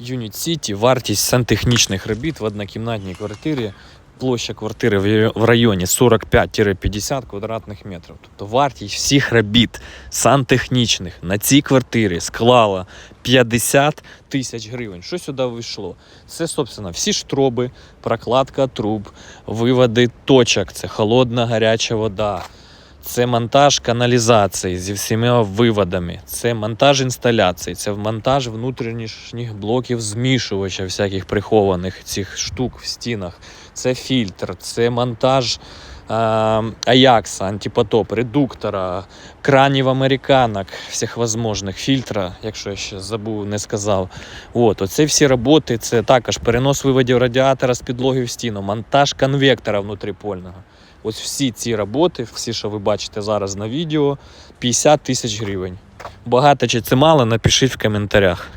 Юніт Сіті, вартість сантехнічних робіт в однокімнатній квартирі. Площа квартири в районі 45-50 квадратних метрів. Тобто вартість всіх робіт сантехнічних на цій квартирі склала 50 тисяч гривень. Що сюди вийшло? Це, собственно, всі штроби, прокладка труб, виводи точок, це холодна гаряча вода. Це монтаж каналізації зі всіма виводами, це монтаж інсталяцій, це монтаж внутрішніх блоків змішувача, всяких прихованих цих штук в стінах, це фільтр, це монтаж Аякса, антипотоп, редуктора, кранів американок, всіх возможних фільтра, якщо я ще забув, не сказав. От, оце всі роботи, це також перенос виводів радіатора з підлоги в стіну, монтаж конвектора внутріпольного. Ось всі ці роботи, всі, що ви бачите зараз на відео, 50 тисяч гривень. Багато чи це мало, напишіть в коментарях.